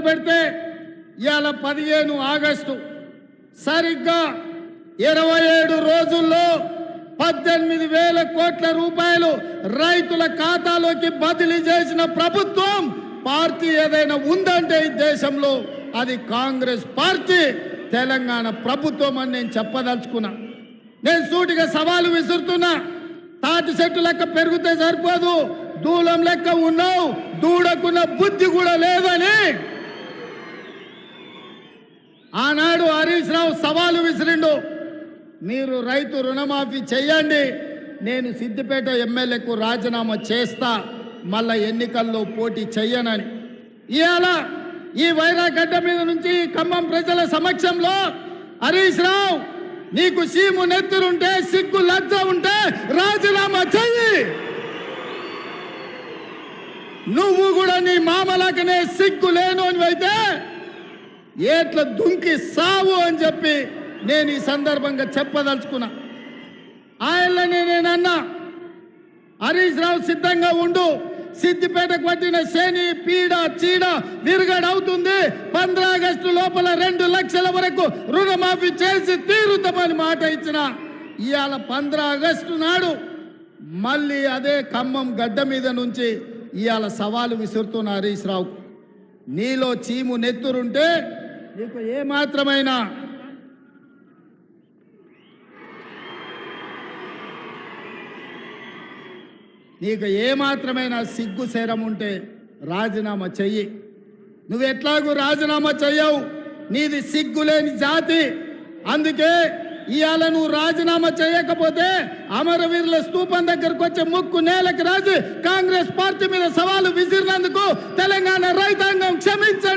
పెడితే ఇవాళ పదిహేను ఆగస్టు. సరిగ్గా ఇరవై ఏడు రోజుల్లో పద్దెనిమిది వేల కోట్ల రూపాయలు రైతుల ఖాతాలోకి బదిలీ చేసిన ప్రభుత్వం పార్టీ ఏదైనా ఉందంటే ఈ దేశంలో అది కాంగ్రెస్ పార్టీ. తెలంగాణ ప్రభుత్వం అని నేను చెప్పదలుచుకున్నా. నేను సూటిగా సవాలు విసురుతున్నా. తాటి చెట్టు లెక్క పెరిగితే సరిపోదు. దూలం లెక్క ఉన్నావు. దూడకున్న బుద్ధి కూడా లేదని ఆనాడు హరీష్ రావు సవాలు విసిరిండు. మీరు రైతు రుణమాఫీ చేయండి నేను సిద్దిపేట ఎమ్మెల్యేకు రాజీనామా చేస్తా. మళ్ళా ఎన్నికల్లో పోటీ చెయ్యనని. ఇవాళ ఈ వైరాగడ్డ మీద నుంచి ఖమ్మం ప్రజల సమక్షంలో హరీష్ రావు నీకు సీము నెత్తురుంటే సిగ్గు లజ్జ ఉంటే రాజీనామా చెయ్యి. నువ్వు కూడా నీ మామలకనే సిగ్గు లేను అయితే ఏట్ల దుంకి సావు అని చెప్పి నేను ఈ సందర్భంగా చెప్పదలుచుకున్నా. ఆయనని నేను అన్నా హరీష్ రావు సిద్ధంగా ఉండు. సిద్దిపేటకు పట్టిన శని పీడ చీడ విరుగడవుతుంది. పంద్ర ఆగస్టు లోపల రెండు లక్షల వరకు రుణమాఫీ చేసి తీరుతామని మాట ఇచ్చిన ఇవాళ పంద్ర ఆగస్టు నాడు మళ్ళీ అదే ఖమ్మం గడ్డ మీద నుంచి ఇవాళ సవాలు విసురుతున్న హరీష్ రావు నీలో చీము నెత్తురుంటే నీకు ఏ మాత్రమైనా నీకు ఏ సిగ్గు శరం ఉంటే రాజీనామా చెయ్యి. నువ్వు ఎట్లాగూ రాజీనామా చెయ్యవు. నీది సిగ్గులేని జాతి. అందుకే ఇవాళ నువ్వు రాజీనామా చేయకపోతే అమరవీరుల స్తూపం దగ్గరకు వచ్చే ముక్కు నేలకు రాజు. కాంగ్రెస్ పార్టీ మీద సవాలు విసిరినందుకు తెలంగాణ రైతాంగం క్షమించ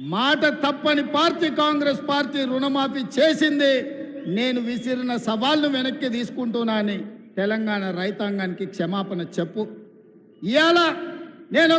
మాట తప్పని పార్టీ కాంగ్రెస్ పార్టీ రుణమాఫీ చేసింది. నేను విసిరిన సవాళ్ళు వెనక్కి తీసుకుంటున్నానని తెలంగాణ రైతాంగానికి క్షమాపణ చెప్పు. ఇవాళ నేను